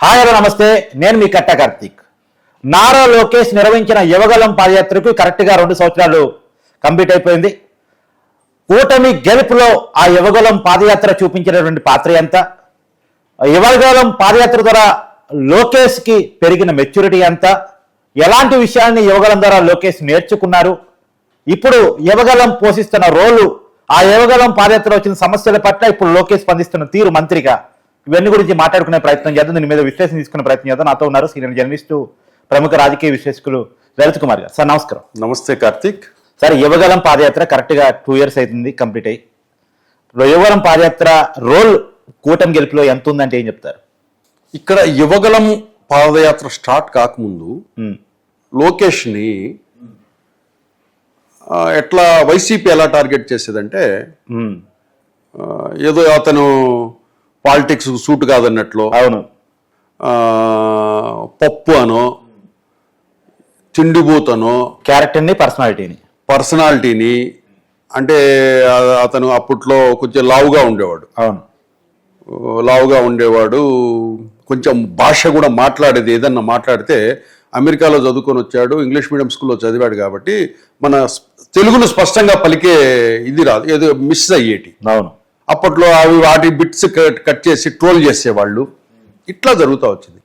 Hi hello నమస్తే. నేను మీ కట్ట కార్తీక్. నారా లోకేష్ నిర్వహించిన యువగలం పాదయాత్రకు కరెక్ట్గా రెండు సంవత్సరాలు కంప్లీట్ అయిపోయింది. కూటమి గెలుపులో ఆ యువగలం పాదయాత్ర చూపించినటువంటి పాత్ర ఎంత? యువగలం పాదయాత్ర ద్వారా లోకేష్కి పెరిగిన మెచ్యూరిటీ ఎంత? ఎలాంటి విషయాన్ని యువగలం ద్వారా లోకేష్ నేర్చుకున్నారు? ఇప్పుడు యువగలం పోషిస్తున్న రోలు ఆ యువగలం పాదయాత్ర వచ్చిన సమస్యల పట్ల ఇప్పుడు లోకేష్ స్పందిస్తున్న తీరు మంత్రిగా ఇవన్నీ గురించి మాట్లాడుకునే ప్రయత్నం చేద్దాం. దీని మీద విశ్లేషణ తీసుకునే ప్రయత్నం చేద్దాం. నాతో ఉన్నారు సీనియర్ జర్నలిస్టు ప్రముఖ రాజకీయ విశ్లేషకులు లలిత్ కుమార్ గారు. సార్ నమస్కారం. నమస్తే కార్తీక్. సార్ యువగలం పాదయాత్ర కరెక్ట్గా టూ ఇయర్స్ అవుతుంది కంప్లీట్ అయ్యి. యువగలం పాదయాత్ర రోల్ కూటమి గెలుపులో ఎంత ఉందంటే ఏం చెప్తారు? ఇక్కడ యువగలం పాదయాత్ర స్టార్ట్ కాకముందు లోకేష్ని ఎట్లా వైసీపీ ఎలా టార్గెట్ చేసేదంటే ఏదో అతను పాలిటిక్స్ సూట్ కాదన్నట్లు. అవును. పప్పు అనో తిండిబూతనో క్యారెక్టర్ని పర్సనాలిటీని. పర్సనాలిటీని అంటే అతను అప్పట్లో కొంచెం లావుగా ఉండేవాడు. అవును. లావుగా ఉండేవాడు. కొంచెం భాష కూడా మాట్లాడేది ఏదన్నా మాట్లాడితే అమెరికాలో చదువుకొని వచ్చాడు ఇంగ్లీష్ మీడియం స్కూల్లో చదివాడు కాబట్టి మన తెలుగును స్పష్టంగా పలికే ఇది రాదు ఏదో మిస్ అయ్యేటి. అవును. అప్పట్లో అవి వాటి బిట్స్ కట్ కట్ చేసి ట్రోల్ చేసేవాళ్ళు. ఇట్లా జరుగుతూ వచ్చింది.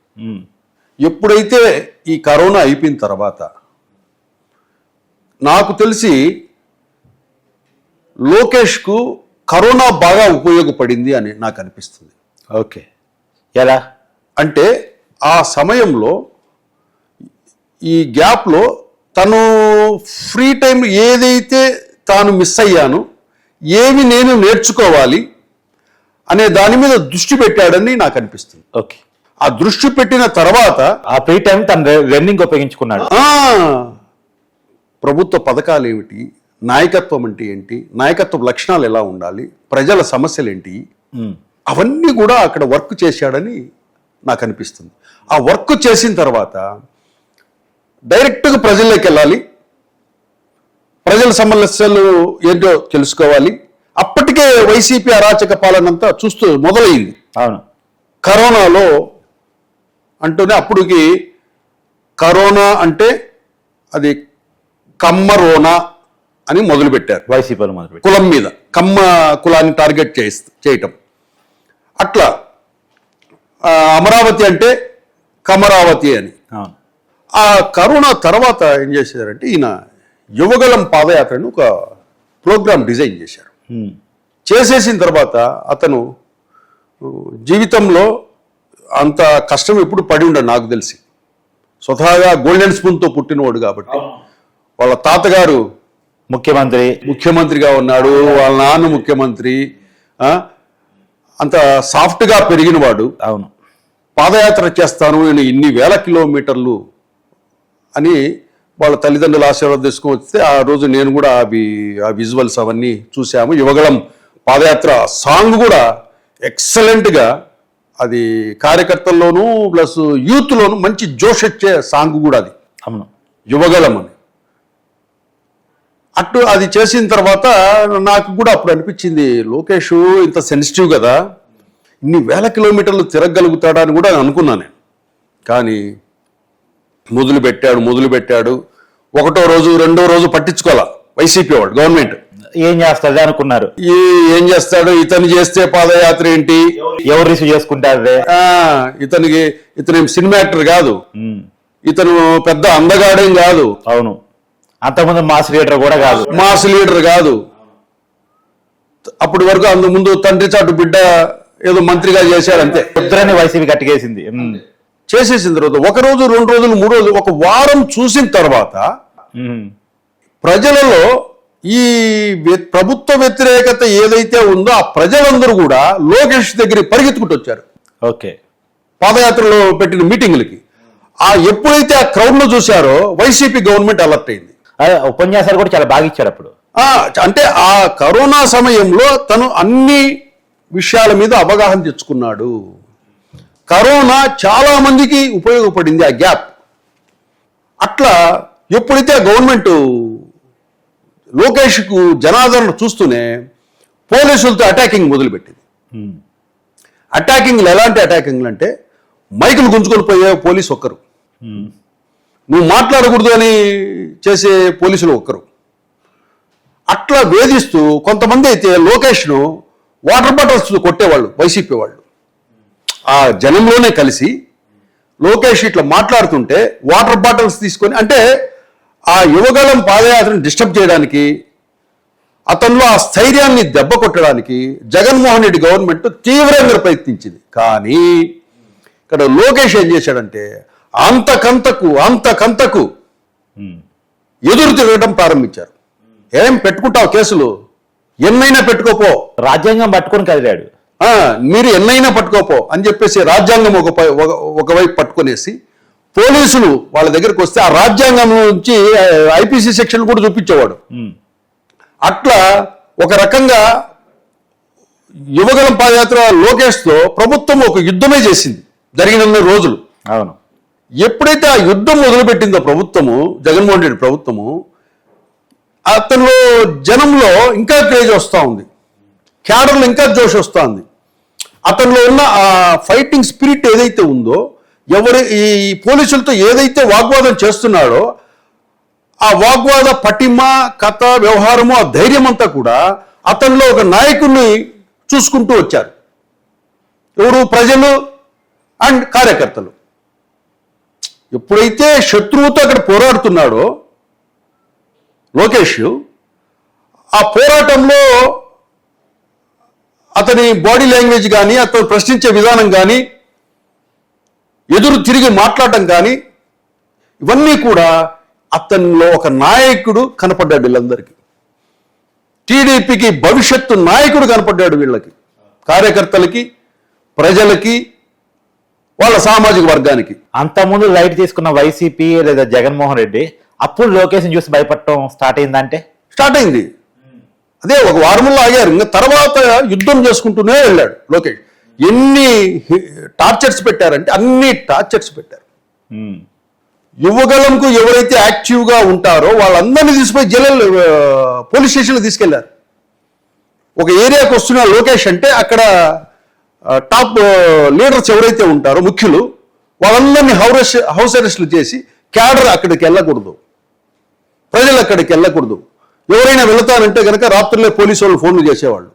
ఎప్పుడైతే ఈ కరోనా అయిపోయిన తర్వాత నాకు తెలిసి లోకేష్కు కరోనా బాగా ఉపయోగపడింది అని నాకు అనిపిస్తుంది. ఓకే. ఎలా? అంటే ఆ సమయంలో ఈ గ్యాప్లో తను ఫ్రీ టైం ఏదైతే తాను మిస్ అయ్యాను ఏమి నేను నేర్చుకోవాలి అనే దాని మీద దృష్టి పెట్టాడని నాకు అనిపిస్తుంది. ఓకే. ఆ దృష్టి పెట్టిన తర్వాత ఆ ఫ్రీ టైం తన రన్నింగ్ ఉపయోగించుకున్నాడు. ప్రభుత్వ పథకాలు ఏమిటి? నాయకత్వం అంటే ఏంటి? నాయకత్వ లక్షణాలు ఎలా ఉండాలి? ప్రజల సమస్యలు ఏంటి? అవన్నీ కూడా అక్కడ వర్క్ చేశాడని నాకు అనిపిస్తుంది. ఆ వర్క్ చేసిన తర్వాత డైరెక్ట్గా ప్రజల్లోకి వెళ్ళాలి. ప్రజల సమస్యలు ఏంటో తెలుసుకోవాలి. అప్పటికే వైసీపీ అరాచక పాలన అంతా చూస్తూ మొదలైంది. అవును. కరోనాలో అంటూనే అప్పటికి కరోనా అంటే అది కమ్మరోనా అని మొదలుపెట్టారు. వైసీపీలో మొదలుపెట్టి కులం మీద కమ్మ కులాన్ని టార్గెట్ చేస్ చేయటం. అట్లా అమరావతి అంటే కమరావతి అని. ఆ కరోనా తర్వాత ఏం చేశారంటే ఈయన యువగలం పాదయాత్రను ఒక ప్రోగ్రామ్ డిజైన్ చేశారు. చేసేసిన తర్వాత అతను జీవితంలో అంత కష్టం ఎప్పుడు పడి ఉండడు నాకు తెలిసి. స్వతహాగా గోల్డెన్ స్పూన్తో పుట్టినవాడు కాబట్టి. వాళ్ళ తాతగారు ముఖ్యమంత్రి. ముఖ్యమంత్రిగా ఉన్నాడు వాళ్ళ నాన్న ముఖ్యమంత్రి అంత సాఫ్ట్గా పెరిగినవాడు. అవును. పాదయాత్ర చేస్తాను నేను ఇన్ని వేల కిలోమీటర్లు అని వాళ్ళ తల్లిదండ్రులు ఆశీర్వాదం తీసుకొని వస్తే ఆ రోజు నేను కూడా అవి ఆ విజువల్స్ అవన్నీ చూసాము యువగళం పాదయాత్ర సాంగ్ కూడా ఎక్సలెంట్గా అది కార్యకర్తల్లోనూ ప్లస్ యూత్లోనూ మంచి జోష్ వచ్చే సాంగ్ కూడా అది. అవును. యువగలం అని. అటు అది చేసిన తర్వాత నాకు కూడా అప్పుడు అనిపించింది లోకేష్ ఇంత సెన్సిటివ్ కదా ఇన్ని వేల కిలోమీటర్లు తిరగలుగుతాడా అని కూడా అనుకున్నాను నేను. కానీ మొదలు పెట్టాడు మొదలు పెట్టాడు ఒకటో రోజు రెండో రోజు పట్టించుకోవాలా? వైసీపీ వాడు గవర్నమెంట్. ఏం చేస్తుంది అనుకున్నారు. ఈ ఏం చేస్తాడు ఇతను చేస్తే పాదయాత్ర ఏంటి? ఎవరు రిసీవ్ చేసుకుంటారు ఆ, ఇతనికి ఇతను సినిమా యాక్టర్ కాదు. ఇతను పెద్ద అందగాడేం కాదు. అవును. అంతకుముందు మాస్ లీడర్ కూడా కాదు. మాస్ లీడర్ కాదు. అప్పటి వరకు అందు ముందు తండ్రి చాటు బిడ్డ ఏదో మంత్రిగా చేశాడు అంతే. ఇద్దరని వైసీపీ గట్టిగేసింది ఉమ్, చేసేసిన తర్వాత ఒక రోజు రెండు రోజులు మూడు రోజులు ఒక వారం చూసిన తర్వాత ప్రజలలో ఈ ప్రభుత్వ వ్యతిరేకత ఏదైతే ఉందో ఆ ప్రజలందరూ కూడా లోకేష్ దగ్గరికి పరిగెత్తుకుంటూ వచ్చారు. ఓకే. పాదయాత్రలో పెట్టిన మీటింగులకి. ఆ ఎప్పుడైతే ఆ క్రౌడ్లో చూశారో వైసీపీ గవర్నమెంట్ అలర్ట్ అయింది. ఉపన్యాసాలు కూడా చాలా బాగా ఇచ్చాడు అప్పుడు. అంటే ఆ కరోనా సమయంలో తను అన్ని విషయాల మీద అవగాహన తెచ్చుకున్నాడు. కరోనా చాలా మందికి ఉపయోగపడింది ఆ గ్యాప్. అట్లా ఎప్పుడైతే గవర్నమెంట్ లోకేష్కు జనాదరణ చూస్తూనే పోలీసులతో అటాకింగ్ మొదలుపెట్టింది. అటాకింగ్లు ఎలాంటి అటాకింగ్లు అంటే మైకులు గుంజుకొని పోయే పోలీసు ఒక్కరు. నువ్వు మాట్లాడకూడదు అని చేసే పోలీసులు ఒక్కరు. అట్లా వేధిస్తూ కొంతమంది అయితే లోకేష్ను వాటర్ బాటిల్స్ కొట్టేవాళ్ళు వైసీపీ వాళ్ళు. ఆ జనంలోనే కలిసి లోకేష్ ఇట్లా మాట్లాడుతుంటే వాటర్ బాటిల్స్ తీసుకొని అంటే ఆ యువగలం పాదయాత్రను డిస్టర్బ్ చేయడానికి అతనిలో ఆ స్థైర్యాన్ని దెబ్బ కొట్టడానికి జగన్మోహన్ రెడ్డి గవర్నమెంట్ తీవ్రంగా ప్రయత్నించింది. కానీ ఇక్కడ లోకేష్ ఏం చేశాడంటే అంతకంతకు అంతకంతకు ఎదురు తిరగడం ప్రారంభించారు. ఏం పెట్టుకుంటావు కేసులు? ఎన్నైనా పెట్టుకోపో. రాజ్యాంగం పట్టుకొని కదిలాడు. మీరు ఎన్నైనా పట్టుకోపో అని చెప్పేసి రాజ్యాంగం ఒక ఒకవైపు పట్టుకునేసి పోలీసులు వాళ్ళ దగ్గరికి వస్తే ఆ రాజ్యాంగం నుంచి ఐపీసీ సెక్షన్ కూడా చూపించేవాడు. అట్లా ఒక రకంగా యువగలం పాదయాత్ర లోకేష్తో ప్రభుత్వం ఒక యుద్ధమే చేసింది జరిగిన రోజులు. అవును. ఎప్పుడైతే ఆ యుద్ధం మొదలుపెట్టిందో ప్రభుత్వము జగన్మోహన్ రెడ్డి ప్రభుత్వము అతనిలో జనంలో ఇంకా క్రేజ్ వస్తూ ఉంది. క్యాడర్లో ఇంకా జోష్ వస్తుంది. అతనిలో ఉన్న ఆ ఫైటింగ్ స్పిరిట్ ఏదైతే ఉందో ఎవరి ఈ పోలీసులతో ఏదైతే వాగ్వాదం చేస్తున్నాడో ఆ వాగ్వాద పటిమ కథ వ్యవహారము ఆ ధైర్యం అంతా కూడా అతనిలో ఒక నాయకుడిని చూసుకుంటూ వచ్చారు. ఎవరు? ప్రజలు అండ్ కార్యకర్తలు. ఎప్పుడైతే శత్రువుతో అక్కడ పోరాడుతున్నాడో లోకేష్ ఆ పోరాటంలో అతని బాడీ లాంగ్వేజ్ కానీ అతను ప్రశ్నించే విధానం కానీ ఎదురు తిరిగి మాట్లాడటం కానీ ఇవన్నీ కూడా అతనిలో ఒక నాయకుడు కనపడ్డాడు వీళ్ళందరికీ. టీడీపీకి భవిష్యత్తు నాయకుడు కనపడ్డాడు వీళ్ళకి కార్యకర్తలకి ప్రజలకి వాళ్ళ సామాజిక వర్గానికి. అంతకుముందు లైట్ తీసుకున్న వైసీపీ లేదా జగన్మోహన్ రెడ్డి అప్పుడు లోకేష్ చూసి భయపడటం స్టార్ట్ అయిందంటే? స్టార్ట్ అయింది. అదే ఒక వారంలో ఆగారు. ఇంకా తర్వాత యుద్ధం చేసుకుంటూనే వెళ్ళాడు లోకేష్. ఎన్ని టార్చర్స్ పెట్టారంటే అన్ని టార్చర్స్ పెట్టారు. యువగలంకు ఎవరైతే యాక్టివ్గా ఉంటారో వాళ్ళందరినీ తీసుకుపోయి జైలు పోలీస్ స్టేషన్లో తీసుకెళ్ళారు. ఒక ఏరియాకి వస్తున్న లోకేష్ అంటే అక్కడ టాప్ లీడర్స్ ఎవరైతే ఉంటారో ముఖ్యులు వాళ్ళందరినీ హౌస్ హౌస్ అరెస్టులు చేసి క్యాడర్ అక్కడికి వెళ్ళకూడదు. ప్రజలు అక్కడికి వెళ్ళకూడదు. ఎవరైనా వెళతానంటే కనుక రాత్రులే పోలీసు వాళ్ళు ఫోన్లు చేసేవాళ్ళు.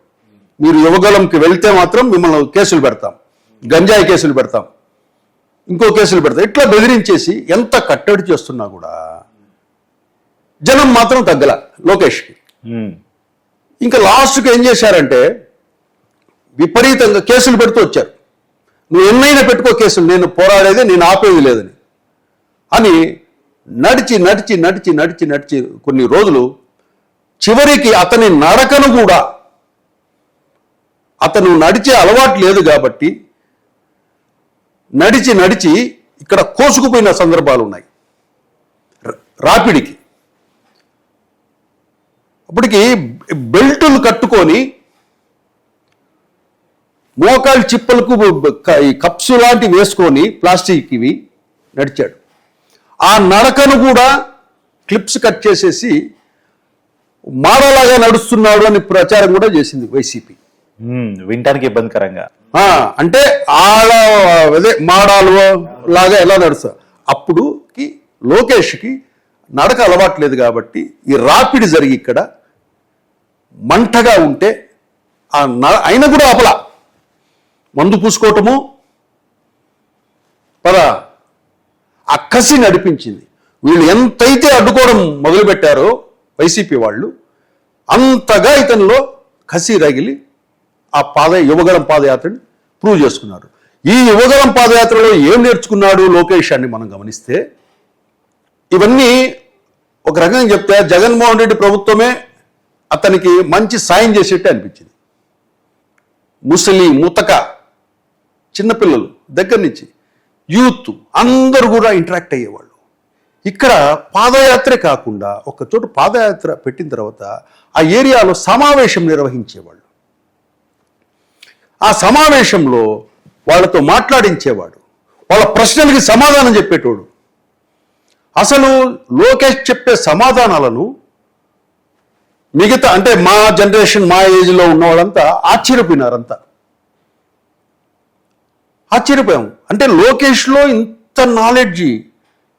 మీరు యువగలంకి వెళ్తే మాత్రం మిమ్మల్ని కేసులు పెడతాం. గంజాయి కేసులు పెడతాం. ఇంకో కేసులు పెడతాం. ఇట్లా బెదిరించేసి ఎంత కట్టడి చేస్తున్నా కూడా జనం మాత్రం తగ్గల లోకేష్కి. ఇంకా లాస్ట్కి ఏం చేశారంటే విపరీతంగా కేసులు పెడుతూ వచ్చారు. నువ్వు ఎన్నైనా పెట్టుకో కేసులు నేను పోరాడేది నేను ఆపేది లేదని. అని నడిచి నడిచి నడిచి నడిచి నడిచి కొన్ని రోజులు చివరికి అతని నడకను కూడా అతను నడిచే అలవాటు లేదు కాబట్టి నడిచి నడిచి ఇక్కడ కోసుకుపోయిన సందర్భాలు ఉన్నాయి. రాపిడికి. అప్పటికి బెల్టులు కట్టుకొని మోకాలు చిప్పలకు ఈ కప్స్ లాంటివి వేసుకొని ప్లాస్టిక్ ఇవి నడిచాడు. ఆ నడకను కూడా క్లిప్స్ కట్ చేసేసి మారలాగా నడుస్తున్నాడు అని ప్రచారం కూడా చేసింది వైసీపీ. వినటానికి ఇబ్బందికరంగా. అంటే ఆడ అదే మాడాలు లాగా ఎలా నడుస్తా? అప్పుడుకి లోకేష్కి నడక అలవాట్లేదు కాబట్టి ఈ రాపిడి జరిగి ఇక్కడ మంటగా ఉంటే ఆ అయినా కూడా అపల మందు పూసుకోవటము పద. ఆ కసి నడిపించింది. వీళ్ళు ఎంతైతే అడ్డుకోవడం మొదలుపెట్టారో వైసీపీ వాళ్ళు అంతగా ఇతనిలో కసి రగిలి ఆ పాద యువగలం పాదయాత్రని ప్రూవ్ చేసుకున్నారు. ఈ యువగలం పాదయాత్రలో ఏం నేర్చుకున్నాడు లోకేష్ అని మనం గమనిస్తే ఇవన్నీ ఒక రకంగా చెప్తే జగన్మోహన్ రెడ్డి ప్రభుత్వమే అతనికి మంచి సాయం చేసేట్టే అనిపించింది. ముసలి ముతక చిన్నపిల్లలు దగ్గర నుంచి యూత్ అందరూ కూడా ఇంటరాక్ట్ అయ్యేవాళ్ళు. ఇక్కడ పాదయాత్రే కాకుండా ఒక చోట పాదయాత్ర పెట్టిన తర్వాత ఆ ఏరియాలో సమావేశం నిర్వహించేవాళ్ళు. ఆ సమావేశంలో వాళ్ళతో మాట్లాడించేవాడు. వాళ్ళ ప్రశ్నలకి సమాధానం చెప్పేటోడు. అసలు లోకేష్ చెప్పే సమాధానాలను మిగతా అంటే మా జనరేషన్ మా ఏజ్లో ఉన్న వాళ్ళంతా ఆశ్చర్యపోయినారంతా. ఆశ్చర్యపోయాం అంటే లోకేష్లో ఇంత నాలెడ్జ్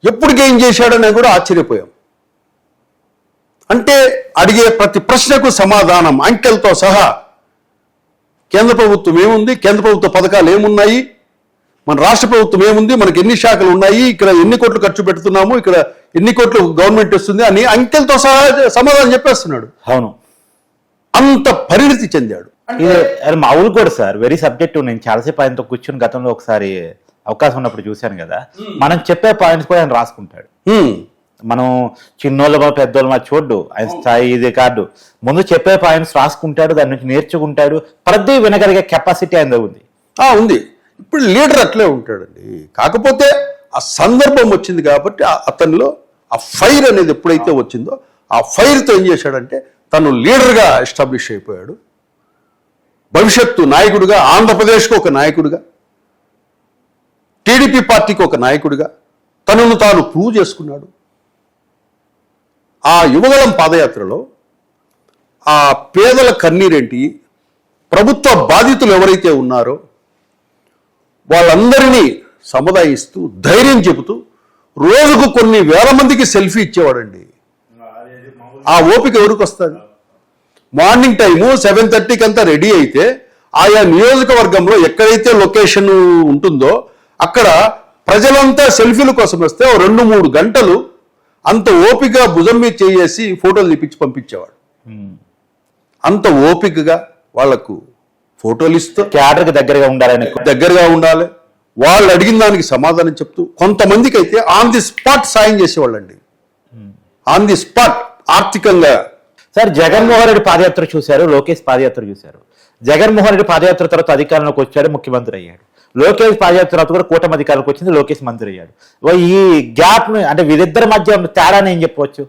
ఎప్పుడు గెయిన్ చేశాడనే కూడా ఆశ్చర్యపోయాం. అంటే అడిగే ప్రతి ప్రశ్నకు సమాధానం అంకెలతో సహా కేంద్ర ప్రభుత్వం ఏముంది? కేంద్ర ప్రభుత్వ పథకాలు ఏమున్నాయి? మన రాష్ట్ర ప్రభుత్వం ఏముంది? మనకి ఎన్ని శాఖలు ఉన్నాయి? ఇక్కడ ఎన్ని కోట్లు ఖర్చు పెడుతున్నాము? ఇక్కడ ఎన్ని కోట్లు గవర్నమెంట్ ఇస్తుంది? అని అంకెలతో సహా సమాధానం చెప్పేస్తున్నాడు. అవును. అంత పరిణితి చెందాడు. ఇది మా ఊరు కూడా సార్ వెరీ సబ్జెక్టివ్. నేను చాలాసేపు ఆయనతో కూర్చుని గతంలో ఒకసారి అవకాశం ఉన్నప్పుడు చూశాను కదా. మనం చెప్పే పాయింట్స్ కూడా ఆయన రాసుకుంటాడు. మనం చిన్నోళ్ళమా పెద్దోళ్ళమా చూడ్డు. ఆయన స్థాయి ఇది కాదు ముందు చెప్పే పాయింట్స్ రాసుకుంటాడు దాని నుంచి నేర్చుకుంటాడు. ప్రతి వినగలిగే కెపాసిటీ ఆయన ఉంది. ఆ, ఉంది. ఇప్పుడు లీడర్ అట్లే ఉంటాడండి. కాకపోతే ఆ సందర్భం వచ్చింది కాబట్టి అతనిలో ఆ ఫైర్ అనేది ఎప్పుడైతే వచ్చిందో ఆ ఫైర్తో ఏం చేశాడంటే తను లీడర్గా ఎస్టాబ్లిష్ అయిపోయాడు. భవిష్యత్తు నాయకుడిగా ఆంధ్రప్రదేశ్కు ఒక నాయకుడిగా. టీడీపీ పార్టీకి ఒక నాయకుడిగా తనను తాను ప్రూవ్ చేసుకున్నాడు. ఆ యువగలం పాదయాత్రలో ఆ పేదల కన్నీరేంటి ప్రభుత్వ బాధితులు ఎవరైతే ఉన్నారో వాళ్ళందరినీ సముదాయిస్తూ ధైర్యం చెబుతూ రోజుకు కొన్ని వేల మందికి సెల్ఫీ ఇచ్చేవాడండి. ఆ ఓపిక ఎవరికి వస్తుంది? మార్నింగ్ టైము సెవెన్ థర్టీకి అంతా రెడీ అయితే ఆయా నియోజకవర్గంలో ఎక్కడైతే లొకేషన్ ఉంటుందో అక్కడ ప్రజలంతా సెల్ఫీల కోసం వస్తే రెండు మూడు గంటలు అంత ఓపిక భుజం మీద చేసి ఫోటోలు తీపించి పంపించేవాడు. అంత ఓపికగా వాళ్ళకు ఫోటోలు ఇస్తూ క్యాడర్కి దగ్గరగా ఉండాలని దగ్గరగా ఉండాలి. వాళ్ళు అడిగిన దానికి సమాధానం చెప్తూ కొంతమందికి అయితే ఆన్ ది స్పాట్ సాయం చేసేవాళ్ళండి. ఆన్ ది స్పాట్ ఆర్థికంగా. సార్ జగన్మోహన్ రెడ్డి పాదయాత్ర చూశారు లోకేష్ పాదయాత్ర చూశారు. జగన్మోహన్ రెడ్డి పాదయాత్ర తర్వాత అధికారంలోకి వచ్చాడు ముఖ్యమంత్రి అయ్యాడు. లోకేష్ పాదయాత్ర తర్వాత కూడా కూటమి అధికారంలోకి వచ్చింది లోకేష్ మంత్రి అయ్యాడు. ఈ గ్యాప్ అంటే వీరిద్దరి మధ్య తేడాని ఏం చెప్పవచ్చు?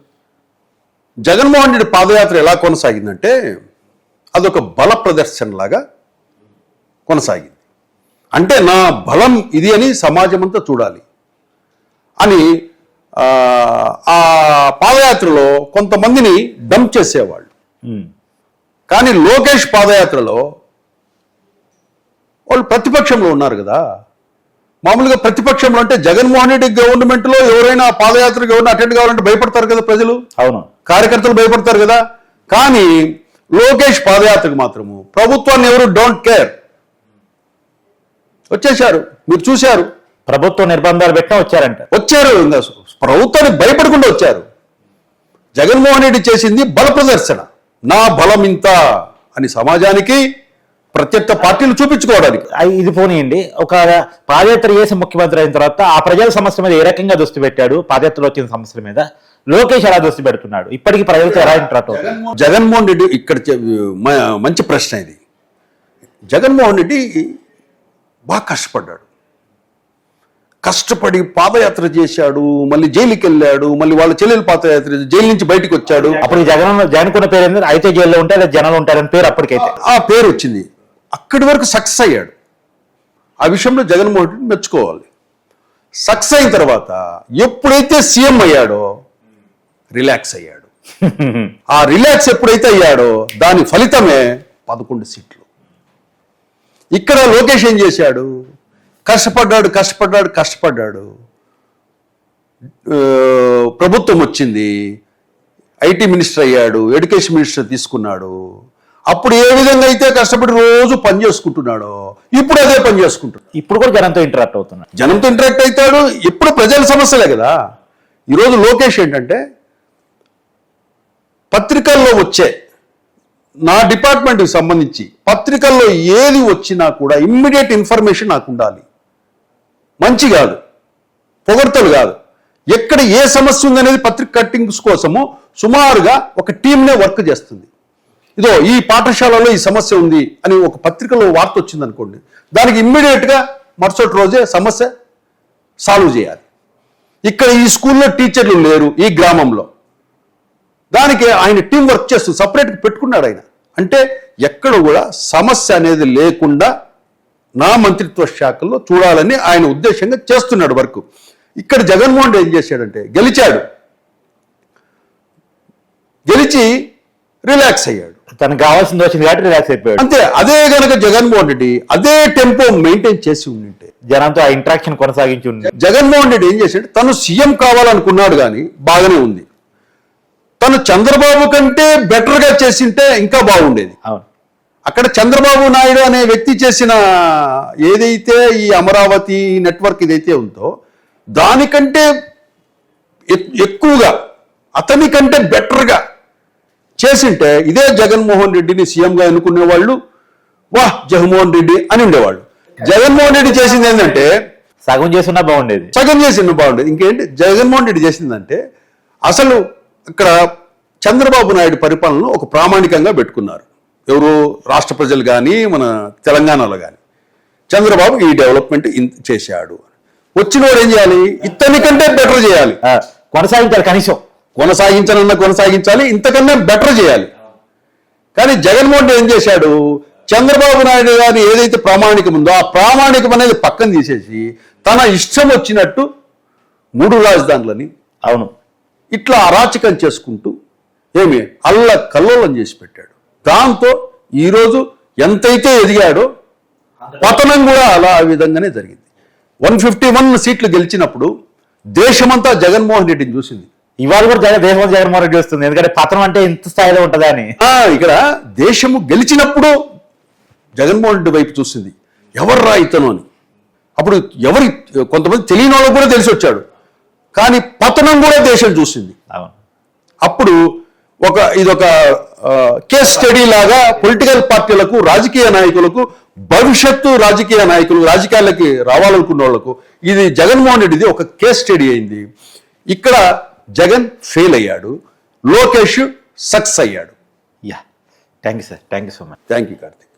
జగన్మోహన్ రెడ్డి పాదయాత్ర ఎలా కొనసాగిందంటే అదొక బల ప్రదర్శనలాగా కొనసాగింది. అంటే నా బలం ఇది అని సమాజం అంతా చూడాలి అని ఆ, పాదయాత్రలో కొంతమందిని డంప్ చేసేవాళ్ళు. కానీ లోకేష్ పాదయాత్రలో వాళ్ళు ప్రతిపక్షంలో ఉన్నారు కదా. మామూలుగా ప్రతిపక్షంలో అంటే జగన్మోహన్ రెడ్డి గవర్నమెంట్లో ఎవరైనా పాదయాత్రకు ఎవరైనా అటెండ్ కావాలంటే భయపడతారు కదా ప్రజలు? అవును. కార్యకర్తలు భయపడతారు కదా. కానీ లోకేష్ పాదయాత్రకు మాత్రము ప్రభుత్వాన్ని ఎవరు డోంట్ కేర్ వచ్చేశారు. మీరు చూశారు. ప్రభుత్వం నిర్బంధాలు పెట్టినా వచ్చారంట. వచ్చారు. ప్రభుత్వానికి భయపడకుండా వచ్చారు. జగన్మోహన్ రెడ్డి చేసింది బల ప్రదర్శన. నా బలం ఇంత అని సమాజానికి ప్రత్యర్థ పార్టీలు చూపించుకోవడానికి. ఇది పోనీయండి. ఒక పాదయాత్ర చేసి ముఖ్యమంత్రి అయిన తర్వాత ఆ ప్రజల సమస్య మీద ఏ రకంగా దృష్టి పెట్టాడు? పాదయాత్రలో వచ్చిన సమస్యల మీద. లోకేష్ ఎలా దృష్టి పెడుతున్నాడు? ఇప్పటికీ ప్రజలతో ఎలా ఇంటరాక్ట్ జగన్మోహన్ రెడ్డి ఇక్కడ చె- మ- మంచి ప్రశ్న ఇది. జగన్మోహన్ రెడ్డి బాగా కష్టపడ్డాడు. కష్టపడి పాదయాత్ర చేశాడు మళ్ళీ జైలుకి వెళ్ళాడు మళ్ళీ వాళ్ళ చెల్లెలు పాదయాత్ర జైలు నుంచి బయటకు వచ్చాడు. అప్పుడు జగన్ జగన్కున్న పేరు ఏంటంటే అయితే జైల్లో ఉంటే లేదా జనాలు ఉంటారని పేరు అప్పటికైతే. ఆ పేరు వచ్చింది. అక్కడి వరకు సక్సెస్ అయ్యాడు. ఆ విషయంలో జగన్మోహన్ రెడ్డి మెచ్చుకోవాలి. సక్సెస్ అయిన తర్వాత ఎప్పుడైతే సీఎం అయ్యాడో రిలాక్స్ అయ్యాడు. ఆ రిలాక్స్ ఎప్పుడైతే అయ్యాడో దాని ఫలితమే పదకొండు సీట్లు. ఇక్కడ లోకేష్ ఏం చేశాడు? కష్టపడ్డాడు కష్టపడ్డాడు కష్టపడ్డాడు. ప్రభుత్వం వచ్చింది. ఐటీ మినిస్టర్ అయ్యాడు ఎడ్యుకేషన్ మినిస్టర్ తీసుకున్నాడు. అప్పుడు ఏ విధంగా అయితే కష్టపడి రోజు పని చేసుకుంటున్నాడో ఇప్పుడు అదే పని చేసుకుంటున్నాడు. ఇప్పుడు కూడా జనంతో ఇంటరాక్ట్ అవుతున్నాడు. జనంతో ఇంటరాక్ట్ అవుతాడు. ఎప్పుడు ప్రజల సమస్యలే కదా. ఈరోజు లోకేష్ ఏంటంటే పత్రికల్లో వచ్చే నా డిపార్ట్మెంట్కి సంబంధించి పత్రికల్లో ఏది వచ్చినా కూడా ఇమ్మీడియట్ ఇన్ఫర్మేషన్ నాకు ఉండాలి. మంచి కాదు. పొగడ్తలు కాదు. ఎక్కడ ఏ సమస్య ఉందనేది పత్రిక కట్టింగ్స్ కోసము సుమారుగా ఒక టీంనే వర్క్ చేస్తుంది. ఇదో ఈ పాఠశాలలో ఈ సమస్య ఉంది అని ఒక పత్రికలో వార్త వచ్చింది అనుకోండి దానికి ఇమ్మీడియట్గా మరుసటి రోజే సమస్య సాల్వ్ చేయాలి. ఇక్కడ ఈ స్కూల్లో టీచర్లు లేరు ఈ గ్రామంలో. దానికి ఆయన టీం వర్క్ చేస్తూ సపరేట్గా పెట్టుకున్నాడు ఆయన. అంటే ఎక్కడ కూడా సమస్య అనేది లేకుండా నా మంత్రిత్వ శాఖల్లో చూడాలని ఆయన ఉద్దేశంగా చేస్తున్నాడు వర్క్ ఇక్కడ జగన్మోహన్ రెడ్డి ఏం చేశాడంటే గెలిచాడు. గెలిచి రిలాక్స్ అయ్యాడు. తనకు కావాల్సింది వచ్చింది కాబట్టి రిలాక్స్ అయిపోయాడు. అంతే అదే గనక జగన్మోహన్ రెడ్డి అదే టెంపో మెయింటైన్ చేసి ఉండింటే. జనంతో ఆ ఇంట్రాక్షన్ కొనసాగించి ఉంది జగన్మోహన్ రెడ్డి ఏం చేశాడు? తను సీఎం కావాలనుకున్నాడు కానీ బాగానే ఉంది. తను చంద్రబాబు కంటే బెటర్గా చేసింటే ఇంకా బాగుండేది. అవును. అక్కడ చంద్రబాబు నాయుడు అనే వ్యక్తి చేసిన ఏదైతే ఈ అమరావతి నెట్వర్క్ ఇదైతే ఉందో దానికంటే ఎక్- ఎక్కువగా అతని కంటే బెటర్గా చేసింటే ఇదే జగన్మోహన్ రెడ్డిని సీఎంగా ఎన్నుకునే వాళ్ళు వాహ్ జగన్మోహన్ రెడ్డి అని ఉండేవాళ్ళు. జగన్మోహన్ రెడ్డి చేసింది ఏంటంటే సగం చేసున్నా బాగుండేది. సగం చేసింది బాగుండేది. ఇంకేంటి జగన్మోహన్ రెడ్డి చేసిందంటే అసలు ఇక్కడ చంద్రబాబు నాయుడు పరిపాలనను ఒక ప్రామాణికంగా పెట్టుకున్నారు. ఎవరు రాష్ట్ర ప్రజలు కానీ మన తెలంగాణలో కానీ చంద్రబాబు ఈ డెవలప్మెంట్ చేశాడు. వచ్చిన వాడు ఏం చేయాలి? ఇతని కంటే బెటర్ చేయాలి. కొనసాగించాలి కనీసం. కొనసాగించాలన్నా కొనసాగించాలి ఇంతకన్నా బెటర్ చేయాలి. కానీ జగన్మోహన్ రెడ్డి ఏం చేశాడు? చంద్రబాబు నాయుడు గారు ఏదైతే ప్రామాణికం ఉందో ఆ ప్రామాణికం అనేది పక్కన తీసేసి తన ఇష్టం వచ్చినట్టు మూడు రాజధానులని అవును. ఇట్లా అరాచకం చేసుకుంటూ ఏమి అల్ల కల్లోలం చేసి పెట్టాడు. దాంతో ఈరోజు ఎంతైతే ఎదిగాడో పతనం కూడా అలా ఆ విధంగానే జరిగింది. వన్ ఫిఫ్టీ వన్ సీట్లు గెలిచినప్పుడు దేశమంతా జగన్మోహన్ రెడ్డిని చూసింది. ఇవాళ కూడా జగన్ దేశం జగన్మోహన్ రెడ్డి వస్తుంది. ఎందుకంటే పతనం అంటే ఇంత స్థాయిలో ఉంటుందా అని. ఇక్కడ దేశము గెలిచినప్పుడు జగన్మోహన్ రెడ్డి వైపు చూసింది. ఎవర్రా ఇతను అని. అప్పుడు ఎవరి కొంతమంది తెలియని వాళ్ళకు కూడా తెలిసి వచ్చాడు. కానీ పతనం కూడా దేశం చూసింది. అప్పుడు ఒక ఇదొక కేస్ స్టడీ లాగా పొలిటికల్ పార్టీలకు రాజకీయ నాయకులకు భవిష్యత్తు రాజకీయ నాయకులు రాజకీయాలకి రావాలనుకున్న వాళ్ళకు ఇది జగన్మోహన్ రెడ్డిది ఒక కేస్ స్టడీ అయింది. ఇక్కడ జగన్ ఫెయిల్ అయ్యాడు. లోకేష్ సక్సెస్ అయ్యాడు. Yeah. Thank you sir. Thank you so much. Thank you Karthik.